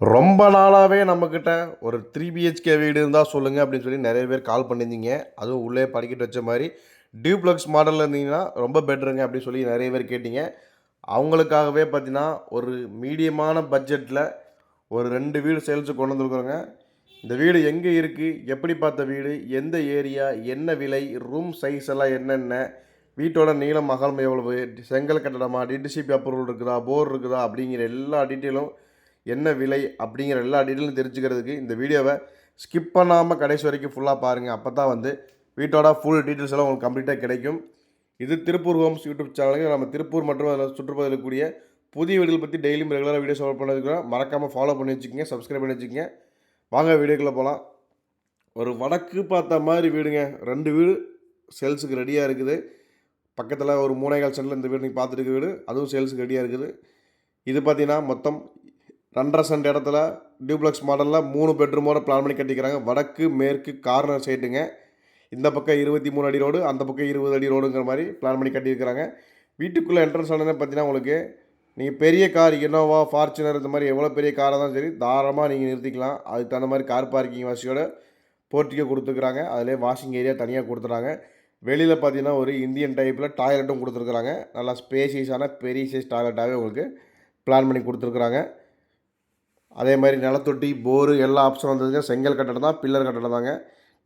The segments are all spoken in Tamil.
ரொம்ப நாளாகவே நம்மக்கிட்ட ஒரு த்ரீ பிஹெச்கே வீடு இருந்தால் சொல்லுங்கள் அப்படின்னு சொல்லி நிறைய பேர் கால் பண்ணியிருந்தீங்க. அதுவும் உள்ளே படிக்கட்டு வச்ச மாதிரி டியூப்ளக்ஸ் மாடலில் இருந்தீங்கன்னா ரொம்ப பெட்டருங்க அப்படின்னு சொல்லி நிறைய பேர் கேட்டீங்க. அவங்களுக்காகவே பார்த்தீங்கன்னா ஒரு மீடியமான பட்ஜெட்டில் ஒரு ரெண்டு வீடு சேல்ஸுக்கு கொண்டு வந்துருக்குறோங்க. இந்த வீடு எங்கே இருக்குது எப்படி பார்த்த வீடு? எந்த ஏரியா என்ன விலை? ரூம் சைஸ் எல்லாம் என்னென்ன? வீட்டோட நீளம் அகலம் எவ்வளவு? செங்கல் கட்டடமா? டிடிசிபி அப்ரூவல் இருக்குதா? போர் இருக்குதா? அப்படிங்கிற எல்லா டீட்டெயிலும் என்ன விலை அப்படிங்கிற எல்லா டீட்டெயிலும் தெரிஞ்சுக்கிறதுக்கு இந்த வீடியோவை ஸ்கிப் பண்ணாமல் கடைசி வரைக்கும் ஃபுல்லாக பாருங்கள் அப்போ தான் வந்து வீட்டோட ஃபுல் டீட்டெயில்ஸ் எல்லாம் உங்களுக்கு கம்ப்ளீட்டாக கிடைக்கும். இது திருப்பூர் ஹோம்ஸ் யூடியூப் சேனலுக்கு நம்ம திருப்பூர் மற்றும் அதில் சுற்றுப்பதில் கூடிய புதிய வீடுகள் பற்றி டெய்லியும் ரெகுலராக வீடியோஸ் அப்லோட் பண்ணிருக்கிறோம் மறக்காமல் ஃபாலோ பண்ணி வச்சுக்கோங்க சப்ஸ்கிரைப் பண்ணி வச்சுக்கோங்க. வாங்க வீடியோக்குள்ளே போகலாம் ஒரு வடக்கு பார்த்த மாதிரி வீடுங்க. ரெண்டு வீடு சேல்ஸுக்கு ரெடியாக இருக்குது. பக்கத்தில் ஒரு மூணேகால் சென்டில் இந்த வீடு நீங்கள் பார்த்துட்டு இருக்க வீடு. அதுவும் சேல்ஸுக்கு ரெடியாக இருக்குது. இது பார்த்தீங்கன்னா மொத்தம் ரெண்டரை சென்ட் இடத்துல டியூப்ளக்ஸ் மாடலில் மூணு பெட்ரூமோட பிளான் பண்ணி கட்டிக்கிறாங்க. வடக்கு மேற்கு கார்னர் சைட்டுங்க இந்த பக்கம் இருபத்தி மூணு அடி ரோடு அந்த பக்கம் இருபது அடி ரோடுங்கிற மாதிரி பிளான் பண்ணி கட்டியிருக்கிறாங்க. வீட்டுக்குள்ளே என்ட்ரன்ஸ் ஆனதுன்னு பார்த்தீங்கன்னா உங்களுக்கு நீங்கள் பெரிய கார் இனோவா ஃபார்ச்சுனர் இந்த மாதிரி எவ்வளோ பெரிய காராக தான் சரி தாராளமாக நீங்கள் நிறுத்திக்கலாம். அதுக்கு தகுந்த மாதிரி கார் பார்க்கிங் வசதியோட போர்ட்டிக்கோ கொடுத்துருக்குறாங்க. அதிலே வாஷிங் ஏரியா தனியாக கொடுத்துட்றாங்க வெளியில் பார்த்தீங்கன்னா ஒரு இந்தியன் டைப்பில் டாய்லெட்டும் கொடுத்துருக்குறாங்க. நல்லா ஸ்பேசியஸான பெரிய சைஸ் டாய்லெட்டாகவே உங்களுக்கு பிளான் பண்ணி கொடுத்துருக்குறாங்க. அதே மாதிரி நிலத்தொட்டி போரு எல்லா ஆப்ஷனும் வந்ததுங்க. செங்கல் கட்டடம் தான் பில்லர் கட்டடம் தாங்க.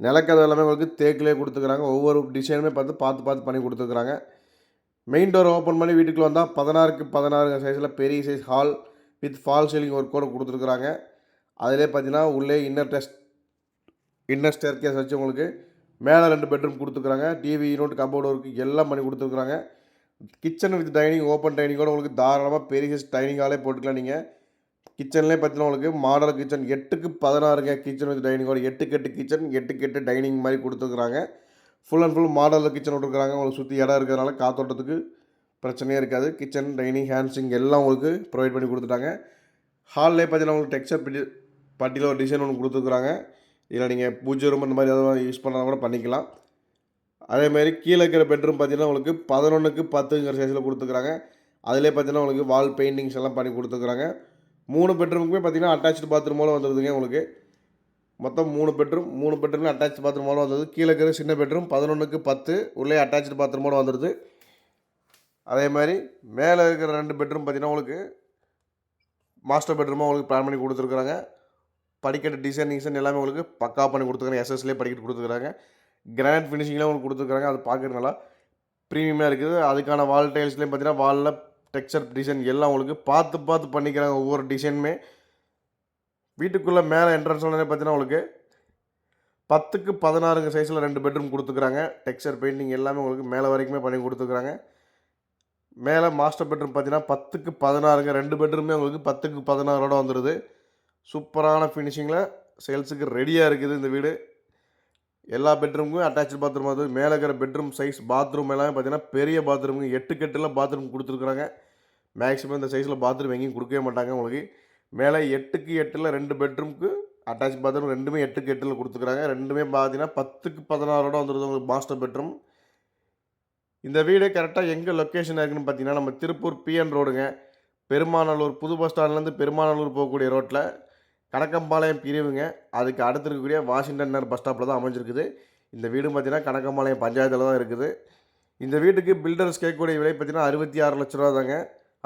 நிலக்கதவு எல்லாமே உங்களுக்கு தேக்கிலே கொடுத்துக்குறாங்க. ஒவ்வொரு டிசைனுமே பார்த்து பார்த்து பார்த்து பண்ணி கொடுத்துருக்குறாங்க மெயின் டோர் ஓப்பன் பண்ணி வீட்டுக்குள்ளே வந்தால் பதினாறுக்கு பதினாறு சைஸில் பெரிய size hall with fall ceiling work கூட கொடுத்துருக்குறாங்க. அதிலே பார்த்தீங்கன்னா உள்ளே inner test inner staircase வச்சு உங்களுக்கு மேலே ரெண்டு பெட்ரூம் கொடுத்துருக்குறாங்க டிவி யூனிட் கபோர்டு ஒர்க்கு எல்லாம் பண்ணி கொடுத்துருக்குறாங்க. கிச்சன் வித் டைனிங் ஓப்பன் டைனிங்கோட உங்களுக்கு தாராளமாக பெரிய சைஸ் டைனிங் ஹாலே போட்டுக்கலாம் நீங்கள் கிச்சன்லேயே பார்த்தீங்கன்னா உங்களுக்கு மாடல் கிச்சன் எட்டுக்கு பதினாறுங்க கிச்சன் வித் டைனிங்கோட எட்டுக்கு எட்டு கிச்சன் எட்டுக்கு எட்டு டைனிங் மாதிரி கொடுத்துருக்குறாங்க. ஃபுல் அண்ட் ஃபுல் மாடலில் கிச்சன் விட்டுருக்குறாங்க. உங்களுக்கு சுற்றி இடம் இருக்கிறதுனால காத்தோட்டத்துக்கு பிரச்சனையே இருக்காது. கிச்சன் டைனிங் ஹேண்ட்ஸிங் எல்லாம் உங்களுக்கு ப்ரொவைட் பண்ணி கொடுத்துட்டாங்க. ஹால்லே பார்த்தீங்கன்னா உங்களுக்கு டெக்ஸ்டர் பட்டி பட்டியில் ஒரு டிசைன் ஒன்று கொடுத்துருக்குறாங்க. இதில் நீங்கள் பூஜை ரூம் இந்த மாதிரி எதாவது யூஸ் பண்ணால் கூட பண்ணிக்கலாம். அதேமாதிரி கீழே இருக்கிற பெட்ரூம் பார்த்தீங்கன்னா உங்களுக்கு பதினொன்றுக்கு பத்துங்கிற சைஸில் கொடுத்துருக்குறாங்க. அதிலே பார்த்தீங்கன்னா உங்களுக்கு வால் பெயிண்டிங்ஸ் எல்லாம் பண்ணி கொடுத்துருக்குறாங்க. மூணு பெட்ரூமுக்குமே பார்த்தீங்கன்னா அட்டாச்சு பாத்ரூமோட வந்துடுதுங்க உங்களுக்கு. மொத்தம் மூணு பெட்ரூம் மூணு பெட்ரூமில் அட்டாச் பாத்ரூமோட வந்தது. கீழே இருக்கிற சின்ன பெட்ரூம் பதினொன்றுக்கு பத்து உள்ளே அட்டாச்சு பாத்ரூமோட வந்துடுது அதே மாதிரி மேலே இருக்கிற ரெண்டு பெட்ரூம் பார்த்தீங்கன்னா உங்களுக்கு மாஸ்டர் பெட்ரூமாக உங்களுக்கு பிளான் பண்ணி கொடுத்துருக்குறாங்க. படிக்கட்டு டிசைன் டிசைன் எல்லாமே உங்களுக்கு பக்கா பண்ணி கொடுத்துருக்காங்க எஸ்எஸ்லேயே படிக்கட்டு கொடுத்துருக்காங்க கிரானைட் ஃபினிஷிங்லாம் உங்களுக்கு கொடுத்துருக்காங்க அது பார்க்குறது நல்லா ப்ரீமியமாக இருக்குது. அதுக்கான வால் டைல்ஸ்லேயும் பார்த்தீங்கன்னா வாலில் டெக்ஸ்சர் டிசைன் எல்லாம் உங்களுக்கு பார்த்து பார்த்து பண்ணிக்கிறாங்க ஒவ்வொரு டிசைனுமே வீட்டுக்குள்ளே மேலே என்ட்ரன்ஸ் பார்த்தீங்கன்னா உங்களுக்கு பத்துக்கு பதினாறுங்க சைஸில் ரெண்டு பெட்ரூம் கொடுத்துக்குறாங்க. டெக்ஸ்சர் பெயிண்டிங் எல்லாமே உங்களுக்கு மேலே வரைக்குமே பண்ணி கொடுத்துக்குறாங்க. மேலே மாஸ்டர் பெட்ரூம் பார்த்தீங்கன்னா பத்துக்கு பதினாறுங்க ரெண்டு பெட்ரூமே உங்களுக்கு பத்துக்கு பதினாறோட வந்துடுது சூப்பரான ஃபினிஷிங்கில் சேல்ஸுக்கு ரெடியாக இருக்குது இந்த வீடு. எல்லா பெட்ரூமுக்கும் அட்டாச்சு பாத்ரூம் அது. மேலே இருக்கிற பெட்ரூம் சைஸ் பாத்ரூம் எல்லாமே பார்த்தீங்கன்னா பெரிய பாத்ரூமுங்க எட்டு கட்டில் பாத்ரூம் கொடுத்துருக்குறாங்க. மேக்ஸிமம் இந்த சைஸில் பாத்ரூம் எங்கேயும் கொடுக்கவே மாட்டாங்க உங்களுக்கு. மேலே எட்டுக்கு எட்டில் ரெண்டு பெட்ரூமுக்கு அட்டாச் பாத்ரூம் ரெண்டுமே எட்டுக்கு எட்டில் கொடுத்துருக்குறாங்க. ரெண்டுமே பார்த்தீங்கன்னா பத்துக்கு பதினாறோட வந்துடுது உங்களுக்கு மாஸ்டர் பெட்ரூம் இந்த வீடு கரெக்டாக எங்கே லொக்கேஷன் இருக்குன்னு பார்த்தீங்கன்னா நம்ம திருப்பூர் பிஎன் ரோடுங்க பெருமாநல்லூர் புது பஸ் ஸ்டாண்ட்லேருந்து பெருமாநல்லூர் போகக்கூடிய ரோட்டில் கணக்கம்பாளையம் பிரிவுங்க. அதுக்கு அடுத்து இருக்கக்கூடிய வாஷிங்டன் நகர் பஸ் ஸ்டாப்பில் தான் அமைஞ்சிருக்குது. இந்த வீடு பார்த்திங்கன்னா கணக்கம்பாளையம் பஞ்சாயத்தில் தான் இருக்குது. இந்த வீட்டுக்கு பில்டர்ஸ் கேட்கக்கூடிய விலை பார்த்தீங்கன்னா அறுபத்தி ஆறு லட்ச ரூபா தாங்க.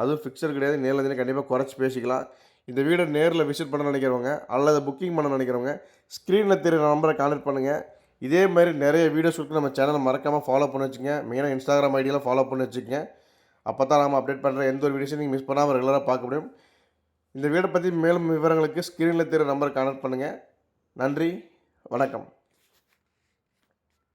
அதுவும் ஃபிக்ஸர் கிடையாது. நேரில் தினம் கண்டிப்பாக குறைச்சி பேசிக்கலாம். இந்த வீடை நேரில் விசிட் பண்ண நினைக்கிறவங்க அல்லது புக்கிங் பண்ண நினைக்கிறவங்க ஸ்க்ரீனில் தெரியுற நம்பரை கான்டெக்ட் பண்ணுங்கள் இதே மாதிரி நிறைய வீடியோஸ் இருக்கு நம்ம சேனலை மறக்காமல் ஃபாலோ பண்ணி வச்சுங்க. மெயினாக இன்ஸ்டாகிராம் ஐடியெல்லாம் ஃபாலோ பண்ணி வச்சுக்கோங்க அப்போ தான் நம்ம அப்டேட் பண்ணுற எந்த ஒரு வீடியோஸையும் நீங்கள் மிஸ் பண்ணாமல் ரெகுலராக பார்க்க முடியும். இந்த வீடை பற்றி மேலும் விவரங்களுக்கு ஸ்க்ரீனில் தெரிய நம்பருக்கு கான்டெக்ட் பண்ணுங்கள் நன்றி வணக்கம்.